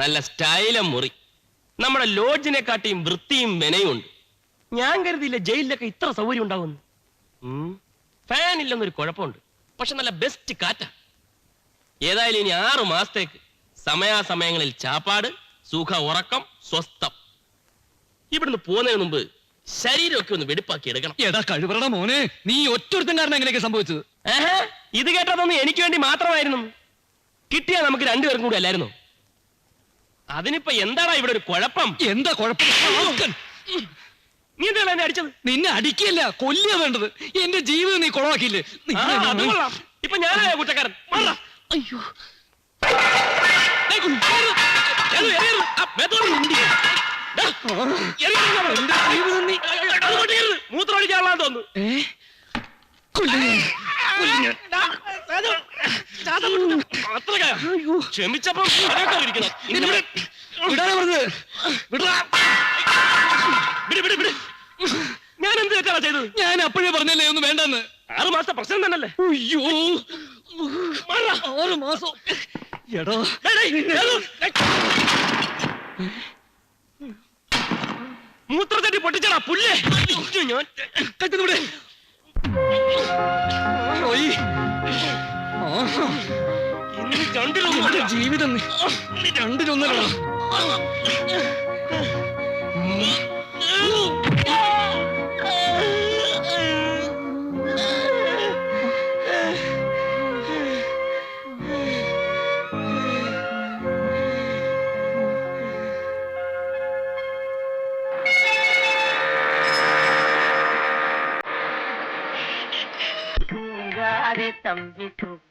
നല്ല സ്റ്റൈലും മുറി. നമ്മുടെ ലോഡ്ജിനെ കാട്ടിയും വൃത്തിയും മെനയും ഉണ്ട്. ഞാൻ കരുതിയില്ല ജയിലിലൊക്കെ ഇത്ര സൗകര്യം ഉണ്ടാവുന്നു ഫാൻ ഇല്ലെന്നൊരു കുഴപ്പമുണ്ട്. പക്ഷെ നല്ല ബെസ്റ്റ് കാറ്റ. ഏതായാലും ഇനി ആറു മാസത്തേക്ക് സമയാസമയങ്ങളിൽ ചാപ്പാട് സുഖ ഉറക്കം സ്വസ്ഥം. ഇവിടുന്ന് പോകുന്നതിന് മുമ്പ് ശരീരമൊക്കെ ഒന്ന് വെടിപ്പാക്കി എടുക്കണം. എടാ കഴിവറട മോനെ. നീ ഒറ്റൊരുത്തൻ കാരണം എങ്ങനെയൊക്കെ സംഭവിച്ചത്? ഇത് കേട്ടതൊന്നും എനിക്ക് വേണ്ടി മാത്രമായിരുന്നു. കിട്ടിയാ നമുക്ക് രണ്ടുപേർക്കും കൂടി അല്ലായിരുന്നു? അതിനിപ്പോ എന്താടാ ഇവിടെ ഒരു കുഴപ്പം? എന്താ കുഴപ്പം? നീ എന്താ എന്നെ അടിച്ചത്? നിന്നെ അടിക്കില്ല കൊല്ലിയ വേണ്ടത്. എന്റെ ജീവിതം നീ കൊളവാക്കില്ലേ. ഇപ്പൊ ഞാനായ കുറ്റക്കാരൻ. അയ്യോ. മൂത്രമടിക്കാനുള്ള തോന്നുന്നു. കൊല്ലിയ കൊല്ലിയ അത്രക്കാ. ക്ഷമിച്ചപ്പം. ഞാൻ എന്ത് തെറ്റാണ് ചെയ്തത്? ഞാൻ അപ്പോഴേ പറഞ്ഞല്ലേ ഒന്ന് വേണ്ടെന്ന്. ആറ് മാസത്തെ പ്രശ്നം തന്നല്ലേ അയ്യോ. ആറ് മാസം. എടാ. മൂത്രത്തട്ടി പൊട്ടിച്ചടാ പുല്ലേ. ഞാൻ കറ്റുന്നൂടെ പോയി. ജീവിതം നീ നീ രണ്ടിലൊന്നല്ലടാ தூங்காதே தம்பி தூங்காதே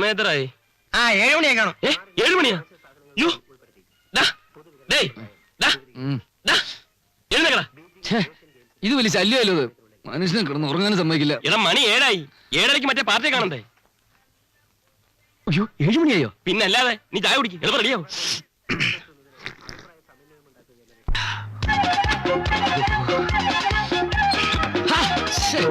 സമയത്തറായി ആ ഏഴ് മണിയാ കാണും. ഏ ഏഴു മണിയാ? യോ ഡേയ്, എഴുന്നേക്കടാ. ഇത് വലിയ ശല്യമല്ലോ ഇത്. മനുഷ്യനെ കിടന്ന് ഉറങ്ങാനും സമ്മതിക്കില്ല. എടാ മണി ഏഴായി. ഏഴരയ്ക്ക് മറ്റേ പാർട്ടി കാണണ്ടേ? അയ്യോ ഏഴ് മണിയായോ? പിന്നെ അല്ലാതെ നീ ചായ കുടിക്കും. എളുപ്പം റെഡിയാവും. ഹാ, ശ്ശേ.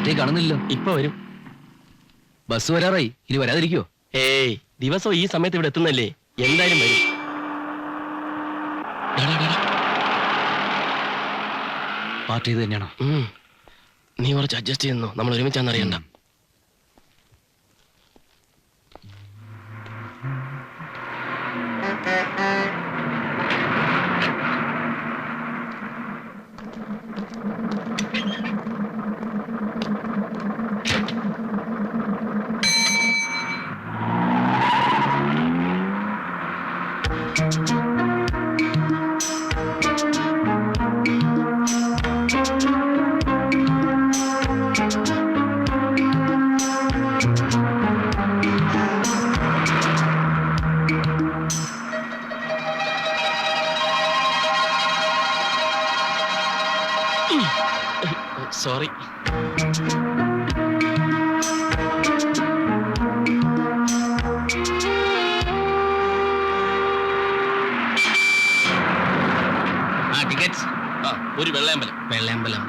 പാർട്ടിയെ കാണുന്നില്ലല്ലോ. ഇപ്പൊ വരും. ബസ് വരാറായി. ഇനി വരാതിരിക്കോ ഏയ് ദിവസം ഈ സമയത്ത് ഇവിടെ എത്തുന്നല്ലേ? എന്തായാലും വരും. പാർട്ടി ഇത് തന്നെയാണോ? നീ കുറച്ച് അഡ്ജസ്റ്റ് ചെയ്യുന്നു? നമ്മൾ ഒരുമിച്ചാണെന്ന് അറിയണ്ട. വെള്ളയമ്പലം?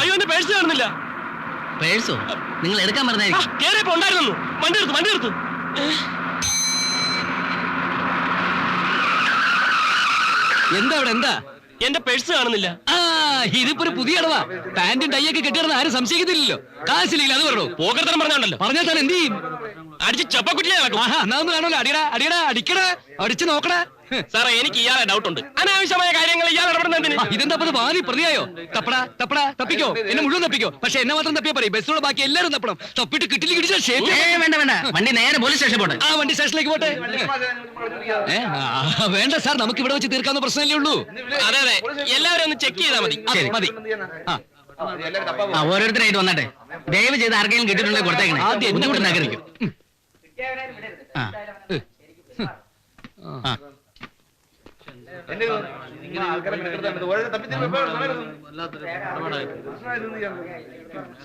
അയ്യോ എന്റെ പേഴ്സ് കാണുന്നില്ല. പേഴ്സോ? നിങ്ങൾ എടുക്കാൻ പറഞ്ഞായിരിക്കും. കേറിയപ്പോ ഉണ്ടായിരുന്നു വണ്ടി എടുത്തു വണ്ടി എടുത്തു. എന്താ അവിടെ എന്താ? എന്റെ പേഴ്സ് കാണുന്നില്ല. ആ ഇതിപ്പോ ഒരു പുതിയ അടവാ. പാന്റും ടൈയൊക്കെ കെട്ടിയിടുന്ന ആരും സംശയിക്കത്തില്ലല്ലോ. കാശില്ലെങ്കിൽ അത് പറഞ്ഞു പോക്കർത്തനം പറഞ്ഞുണ്ടല്ലോ. പറഞ്ഞാൽ താൻ എന്ത് ചെയ്യും? അടിച്ച് ചപ്പക്കുറ്റിയെ ആഹാ എന്നാ ഒന്ന് വേണമല്ലോ. അടിയടാ അടിയടാ അടിക്കടാ അടിച്ചു നോക്കടാ. സാറേ എനിക്ക് ഇയാളെ ഡൗട്ട് ഉണ്ട്. അനാവശ്യമായ കാര്യങ്ങൾ ഇയാൾ ഇടപെടുന്നതിന്. ഇതെന്താ ഇത് വാതി പ്രതിയായോ? തപ്പടാ തപ്പടാ തപ്പിക്കോ. എന്നെ മുഴുവൻ തപ്പിക്കോ. പക്ഷെ എന്നെ മാത്രം തപ്പിയാ പറയും. ബസ്സിലുള്ള ബാക്കി എല്ലാവരും തപ്പണം. തപ്പിട്ട് കിട്ടില്ല വേണ്ട വേണ്ട. വണ്ടി നേരെ പോലീസ് സ്റ്റേഷൻ പോട്ടെ. ആ വണ്ടി സ്റ്റേഷനിലേക്ക് പോട്ടെ. ആ, വേണ്ട സാർ. നമുക്ക് ഇവിടെ വെച്ച് തീർക്കാവുന്ന പ്രശ്നമല്ലേ ഉള്ളൂ. അതെ അതെ. എല്ലാവരും ഒന്ന് ചെക്ക് ചെയ്താൽ മതി. മതി. ആ. ഓരോരുത്തരായിട്ട് വന്നാട്ടെ. ദയവ് ചെയ്ത് ആർക്കെങ്കിലും കിട്ടിയിട്ടുണ്ടെങ്കിൽ കൊടുത്തേക്കണേ. ആദ്യം എന്തുകൊണ്ട് നഗരിക്കും കൂടെ ഉണ്ടാക്കരുത്. ആ ആ.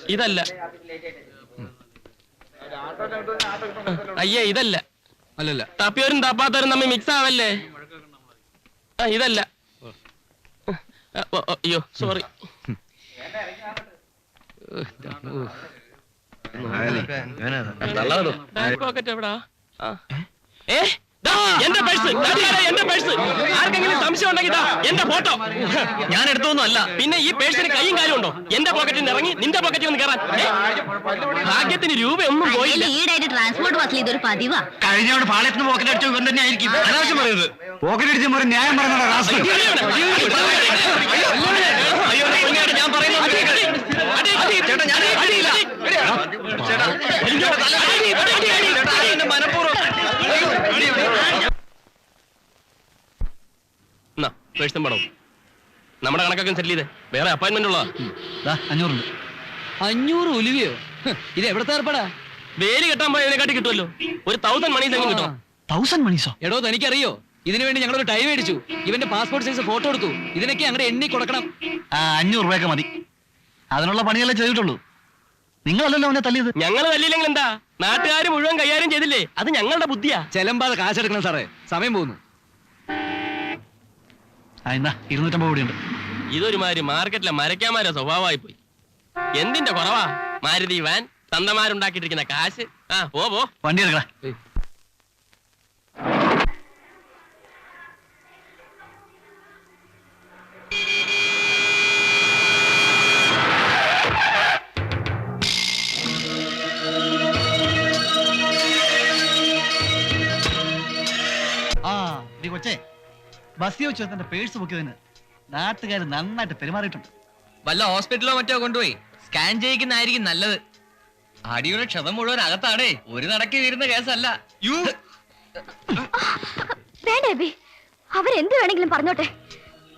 ഇതല്ല. അയ്യേ ഇതല്ല. അല്ലല്ല. തപ്പിയവരും തപ്പാത്തവരും തമ്മിൽ മിക്സ് ആവല്ലേ ആ ഇതല്ല. അയ്യോ സോറി ബാക്ക് പോക്കറ്റ് എവിടാ? ആ. ഏ? എന്റെ പേഴ്സ് എന്റെ പേഴ്സ് ആർക്കെങ്കിലും സംശയം ഉണ്ടെങ്കിൽ എന്റെ ഫോട്ടോ ഞാൻ എടുത്തൊന്നും അല്ല പിന്നെ ഈ പേഴ്സിന് കൈയും കാലും ഉണ്ടോ എന്റെ പോക്കറ്റിൽ നിന്ന് ഇറങ്ങി നിന്റെ പോക്കറ്റിൽ ഒന്ന് കയറാൻ? ഭാഗ്യത്തിന് രൂപയൊന്നും പോയില്ല ഈടായിട്ട് ട്രാൻസ്പോർട്ട് ബസ്സിൽ ഇതൊരു പതിവാ കഴിഞ്ഞവിടെ പാളയത്തിന് പോക്കറ്റ് അടിച്ചു ഇവൻ തന്നെ ആയിരിക്കും അനാവശ്യം പറയരുത് പോക്കറ്റ് അടിച്ച് ന്യായം പറഞ്ഞോടാ അയ്യോ, എന്റെ പൊന്നേട്ടാ, ഞാൻ പറയുന്നത് ഒന്ന് കേൾക്ക്. അടി, അടി, ചേട്ടാ, ഞാൻ അടിയില്ല. ചേട്ടാ, അയ്യോ, അടി, അടി, അടി, അടി. ചേട്ടാ, എന്നെ മനഃപൂർവം. എന്നാ, പേഴ്സും പണവും നമ്മുടെ കണക്കൊക്കെ സെറ്റിൽ ചെയ്തേ. വേറെ അപ്പോയിന്റ്മെന്റ് ഉള്ളതാ. അഞ്ഞൂറുണ്ട്. അഞ്ഞൂറ് ഒലിവിയോ ഹ്, ഇത് എവിടത്തെ ഏർപ്പാടാ? വേലി കെട്ടാൻ പോയതിനെക്കാട്ടി കിട്ടുമല്ലോ. ഒരു തൗസൻഡ് മണി എങ്കിലും കിട്ടും തൗസൻഡ് മണീസോ എടോ തനിക്കറിയോ? ഇതിനു വേണ്ടി ഞങ്ങളൊരു ടൈം മേടിച്ചു. ഇവന്റെ പാസ്പോർട്ട് സൈസ് ഫോട്ടോ എടുത്തു. ഇതിനൊക്കെ അങ്ങനെ എണ്ണി കൊടുക്കണം. അഞ്ഞൂറ് രൂപയൊക്കെ മതി. അതിനുള്ള പണിയല്ലേ ചെയ്തിട്ടുള്ളൂ. നിങ്ങളല്ലല്ലോ അവനെ തല്ലിയത്. ഞങ്ങൾ തല്ലിയില്ലെങ്കിൽ എന്താ? നാട്ടുകാർ മുഴുവൻ കൈകാര്യം ചെയ്തില്ലേ? അത് ഞങ്ങളുടെ ബുദ്ധിയാ. ചെലമ്പാതെ കാശെടുക്കണം സാറേ. സമയം പോകുന്നു. ഇരുന്നൂറ്റമ്പത് കൂടിയുണ്ട്. ഇതൊരുമാതിരി മാർക്കറ്റിലെ മരക്കാമാരെ സ്വഭാവമായി പോയി. എന്തിന്റെ കുറവാ? മാരുതി വാൻ തന്തമാരുണ്ടാക്കിട്ടിരിക്കുന്ന കാശ്. ആ പോ പോ. വണ്ടി എടുക്കടാ. ബസ്സിൽ വെച്ച് തന്റെ പേഴ്സ് പൊക്കിയതിന് നാട്ടുകാർ നന്നായിട്ട് പെരുമാറിയിട്ടുണ്ട്. വല്ല ഹോസ്പിറ്റലോ മറ്റോ കൊണ്ടുപോയി? സ്കാൻ ചെയ്യിക്കുന്നതായിരിക്കും നല്ലത്. അടിയുടെ ക്ഷതം മുഴുവൻ അകത്താണ് ഒരു നടക്കി വീരുന്ന കേസല്ല. യു. വേണ്ട അബി അവരെന്ത് വേണമെങ്കിലും പറഞ്ഞോട്ടെ.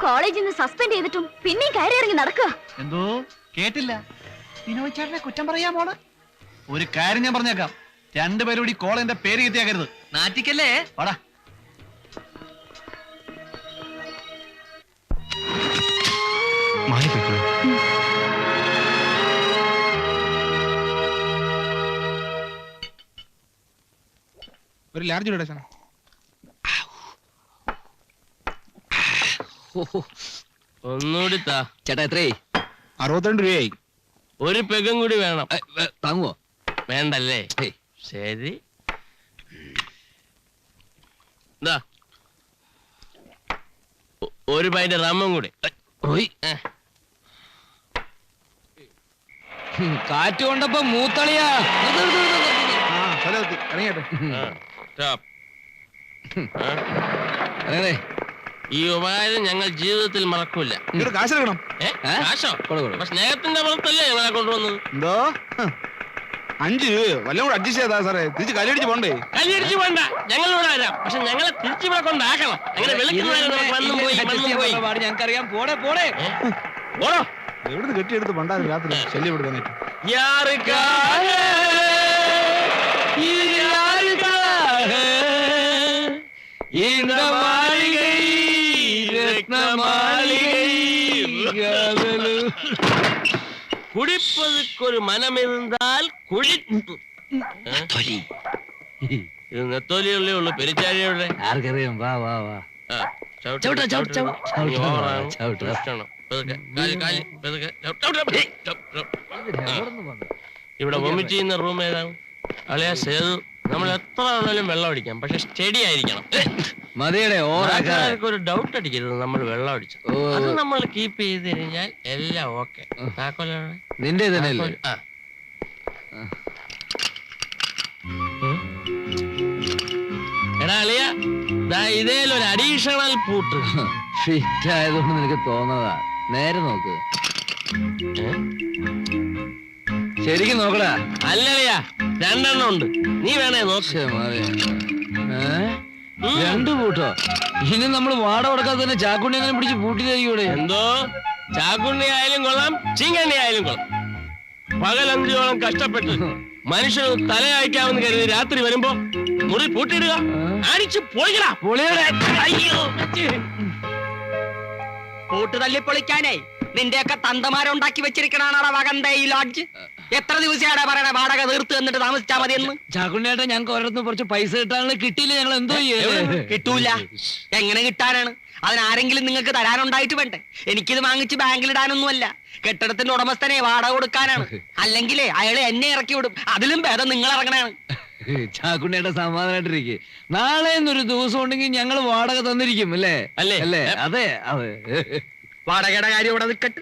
കോളേജിൽ നിന്ന് സസ്പെൻഡ് ചെയ്തിട്ടും പിന്നെയും കയറി ഇറങ്ങി നടക്കുക. എന്തോ? കേട്ടില്ല. വിനോദ് ചേട്ടനെ കുറ്റം പറയാമോണ് ഒരു കാര്യം ഞാൻ പറഞ്ഞേക്കാം. രണ്ടുപേരും കൂടി കോളേജിന്റെ എന്റെ പേര് കിട്ടിയാക്കരുത്. നാറ്റിക്കല്ലേ വാടാ ഒരു ലാർജ് ഡൊണേഷൻ ഒന്നുകൂടി താ. ചേട്ടാ എത്രേ അറുപത്തിരണ്ട് രൂപയായി. ഒരു പെഗും കൂടി വേണം. ഏ, ഏ, താങ്ങുവോ? വേണ്ടല്ലേ? ഏയ് ശരി. ദാ. ഒ- ഒരു പൈന്റെ റമ്മും കൂടി. ഓയ്. ഏ. ഹും, കാറ്റ് കൊണ്ടപ്പോ മൂത്തളിയാ. അതെ. ഈ ഉപകാരം ഞങ്ങൾ ജീവിതത്തിൽ മറക്കൂല. കാശെടുക്കണം? കാശോ കൊടു, കൊടു. അപ്പൊ സ്നേഹത്തിന്റെ പുറത്തല്ലേ ഞങ്ങളെ കൊണ്ടുവന്നത്? എന്തോ. അഞ്ച് വല്ലതും കൂടെ അഡ്ജസ്റ്റ് ചെയ്താ സാറേ. തിരിച്ച് കല്ലടിച്ച് പോണ്ടേ? കല്ലടിച്ച് പോണ്ട. ഞങ്ങളിവിടെ വരാം. പക്ഷെ ഞങ്ങളെ തിരിച്ചു ഇവിടെ കൊണ്ടാക്കണം. അങ്ങനെ വെളുക്കുന്നവരെ പോയി മണ്ണും പോയി. ഞങ്ങൾക്കറിയാം. പോടെ പോടെ. எவ்வளவு கட்டி எடுத்து பண்டாரு ராத்திரி. சொல்லி விடுங்க யாருக்காக? யாருக்காக? இந்த மாளிகை ரத்ன மாளிகை குடிப்பதற்கு ஒரு மனம் இருந்தால் குழி தொலி வா வா வா. சவுட்டா சவுட்டா சவுட்டா சவுட்டா. ഇവിടെ വൊമിറ്റ് ചെയ്യുന്ന റൂം ഏതാണ് അളിയ സേതു നമ്മൾ എത്ര ആണെങ്കിലും വെള്ളം അടിക്കാം. പക്ഷെ സ്റ്റഡി ആയിരിക്കണം. മതിയുടെ ഒരു ഡൗട്ട് അടിക്കരുത് നമ്മൾ വെള്ളം അടിച്ചു. അത് നമ്മൾ കീപ്പ് ചെയ്ത് കഴിഞ്ഞാൽ എല്ലാം ഓക്കെ നിന്റെ ആ. എടാ അളിയ ഇതേലൊരു അഡീഷണൽ പൂട്ട്. ഫിറ്റ് ആയതുകൊണ്ട് നിനക്ക് തോന്നതാ. നേരെ നോക്ക്? ശരിക്കും നോക്കടാ. അല്ലളിയ രണ്ടെണ്ണം ഉണ്ട്. നീ വേണേ നോക്ക്. കൂട്ടോ. പൂട്ടോ ഇനി നമ്മൾ വാട കൊടുക്കാതെ തന്നെ ചാക്കുണ്ണി അങ്ങനെ പിടിച്ച് പൂട്ടിയതായിരിക്കൂടെ എന്തോ? ചാക്കുണ്ണി ആയാലും കൊള്ളാം ചീങ്കണ്ണി ആയാലും കൊള്ളാം. പകലഞ്ചോളം കഷ്ടപ്പെട്ട് മനുഷ്യന് തലയായിക്കാമെന്ന് കരുതി രാത്രി വരുമ്പോ മുറി പൂട്ടിയിടുക. അടിച്ചു പോയിക്കടാ പൊളിയുടെ. അയ്യോ പൂട്ട് തല്ലി പൊളിക്കാനേ നിന്റെയൊക്കെ തന്തമാരുണ്ടാക്കി വെച്ചിരിക്കണാണോ വകന്തേ ഈ ലോഡ്ജ് എത്ര ദിവസമാടാ പറയണ വാടക തീർത്ത് എന്നിട്ട് താമസിച്ചാ മതി എന്ന് ചാക്കുണ്ണിയേട്ടാ ഞങ്ങൾക്ക് ഓരോരുത്തർ കുറച്ച് പൈസ കിട്ടാനുള്ള കിട്ടിയില്ല ഞങ്ങൾ എന്തോ കിട്ടൂല. എങ്ങനെ കിട്ടാനാണ്? അതിനാരെങ്കിലും നിങ്ങൾക്ക് തരാനുണ്ടായിട്ട് വേണ്ടേ? എനിക്കിത് വാങ്ങിച്ച് ബാങ്കിലിടാനൊന്നുമല്ല കെട്ടിടത്തിന്റെ ഉടമസ്ഥനെ വാടക കൊടുക്കാനാണ്. അല്ലെങ്കിലേ അയാളെ എന്നെ ഇറക്കി വിടും. അതിലും ഭേദം നിങ്ങൾ ഇറങ്ങണാണ് ചാക്കുണ്ണിയേട്ടാ സമാധാനായിട്ടിരിക്കെ. നാളെ ഒരു ദിവസം ഉണ്ടെങ്കിൽ ഞങ്ങൾ വാടക തന്നിരിക്കും അല്ലേ? അല്ലേ? അല്ലേ? അതെ അതെ. വാടകയുടെ കാര്യം ഇവിടെ നിൽക്കട്ട്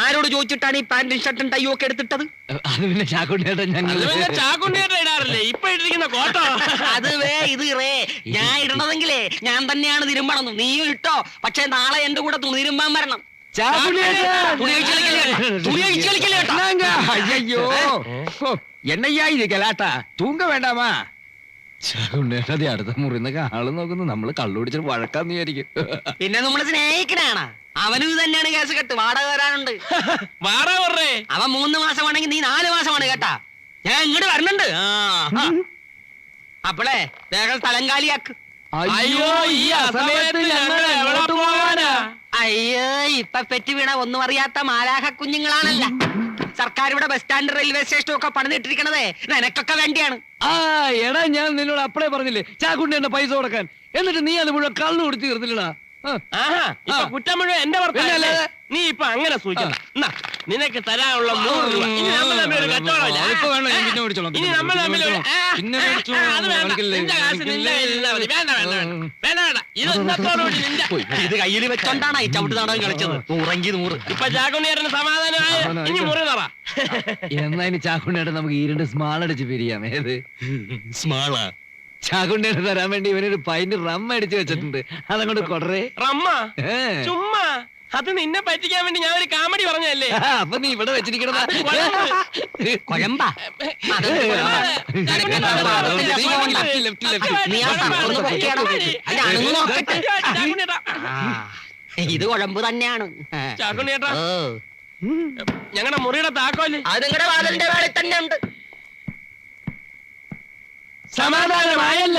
ആരോട് ചോദിച്ചിട്ടാണ് ഈ പാന്റും ഷർട്ടും ടൈയും ഒക്കെ എടുത്തിട്ടത്? അത് പിന്നെ ചാക്കുണ്ണിയേട്ടാ ഞങ്ങൾ പിന്നെ ചാക്കുണ്ണിയായിട്ട് ഇടാറില്ലേ? ഇപ്പൊ ഇട്ടിരിക്കുന്ന കോട്ടോ? അത് വേ ഇത് റേ. ഞാൻ ഇടണതെങ്കിലേ ഞാൻ തന്നെയാണ് തിരുമ്പണം നീയും ഇട്ടോ. പക്ഷെ നാളെ എന്റെ കൂടെ തുണി തിരുമ്പാൻ വരണം. ചാക്കുണ്ണിയേട്ടാ എന്നയ്യാ ഇത് ഗലാട്ട തൂങ്ക വേണ്ടാമാ ചാകുണ്ടേട്ടത് അടുത്ത മുറിന്നൊക്കെ ആൾ നോക്കുന്നു. നമ്മൾ കള്ളുപിടിച്ചിട്ട് വഴക്കാന്ന് വിചാരിക്കും. പിന്നെ നമ്മൾ സ്നേഹിക്കണാണ്. അവനും തന്നെയാണ് കേസ് കെട്ട്. വാടക വരാനുണ്ട് വാടക പറഞ്ഞേ അവൻ മൂന്ന് മാസമാണെങ്കിൽ നീ നാല് മാസമാണ് കേട്ടാ. ഞാൻ ഇങ്ങോട്ട് വരണുണ്ട്. അപ്പളേ വേഗം സ്ഥലം കാലിയാക്ക്. അയ്യോ ഈ അസമയത്ത് ഞങ്ങൾ എവിടെ പോവാനാ? അയ്യോ ഇപ്പൊ പെറ്റി വീണ ഒന്നും അറിയാത്ത മാലാഹ കുഞ്ഞുങ്ങളാണല്ല സർക്കാർ ഇവിടെ ബസ് സ്റ്റാൻഡ് റെയിൽവേ സ്റ്റേഷനും ഒക്കെ പണിതിട്ടിരിക്കണതേ നിനക്കൊക്കെ വേണ്ടിയാണ്. ആ എടാ ഞാൻ നിന്നോട് അപ്പളേ പറഞ്ഞില്ലേ ചാക്കുണ്ടി എന്റെ പൈസ കൊടുക്കാൻ. എന്നിട്ട് നീ അത് മുഴുവൻ കള്ളു കൊടുത്തു തീർത്തില്ലടാ. കുറ്റം മുഴുവൻ എന്റെ പിന്നെ നീ ഇപ്പൊ അങ്ങനെ സൂചിക്കണം നിനക്ക് തരാനുള്ള നൂറ് രൂപ. ഇനി നമ്മൾ തമ്മിൽ ഒരു കച്ചവടമില്ല അതിപ്പോ വേണ്ട, ഞാൻ പിന്നെ മേടിച്ചോളാം, ഇനി പിന്നെ നമ്മൾ തമ്മിൽ ഒരു ആ, പിന്നെ ആ, മേടിച്ചോളാം. അത് വേണ്ട. എനിക്കില്ലേ, നിന്റെ കാശ് നിന്റെ എനിക്കില്ലേ. കയ്യിൽ മതി. വേണ്ട വേണ്ട വേണ്ട. വേണ്ട വേണ്ട. ഇത് ഇന്നത്തോടുകൂടി നിന്റെ ഇത് കയ്യിൽ വെച്ചോണ്ടാണ് ഈ ചവിട്ട് നാടകം കളിച്ചത്. നൂറെങ്കിൽ നൂറ്. ഇപ്പൊ ചാക്കുണ്ണിയേട്ടന് സമാധാനമായ. സമാധാനം ഇനി മുറി തറ. എന്നാ ഇനി ചാക്കുണ്ണിയുടെ നമുക്ക് ഈ രണ്ട് സ്മാൾ അടിച്ച് പിരിയാം. ഏത്? സ്മാളാ ചാക്കുണ്ണിയുടെ തരാൻ വേണ്ടി ഇവനൊരു പൈന്റ് റം അടിച്ച് വെച്ചിട്ടുണ്ട്. അതങ്ങോട്ട് കൊടറേ. റമ്മ ഏ. ചുമ്മാ? അത് നിന്നെ പറ്റിക്കാൻ വേണ്ടി ഞാൻ ഒരു കാമഡി പറഞ്ഞല്ലേ അപ്പൊ നീ ഇവിടെ വെച്ചിരിക്കണത്. കുഴമ്പാ. ഇത് കുഴമ്പ് തന്നെയാണ്. ഞങ്ങളുടെ മുറിയുടെ താക്കോൽ. അത് നിങ്ങളുടെ വാതിലിന്റെ വേളയിൽ തന്നെ ഉണ്ട് സമാധാനമായല്ല?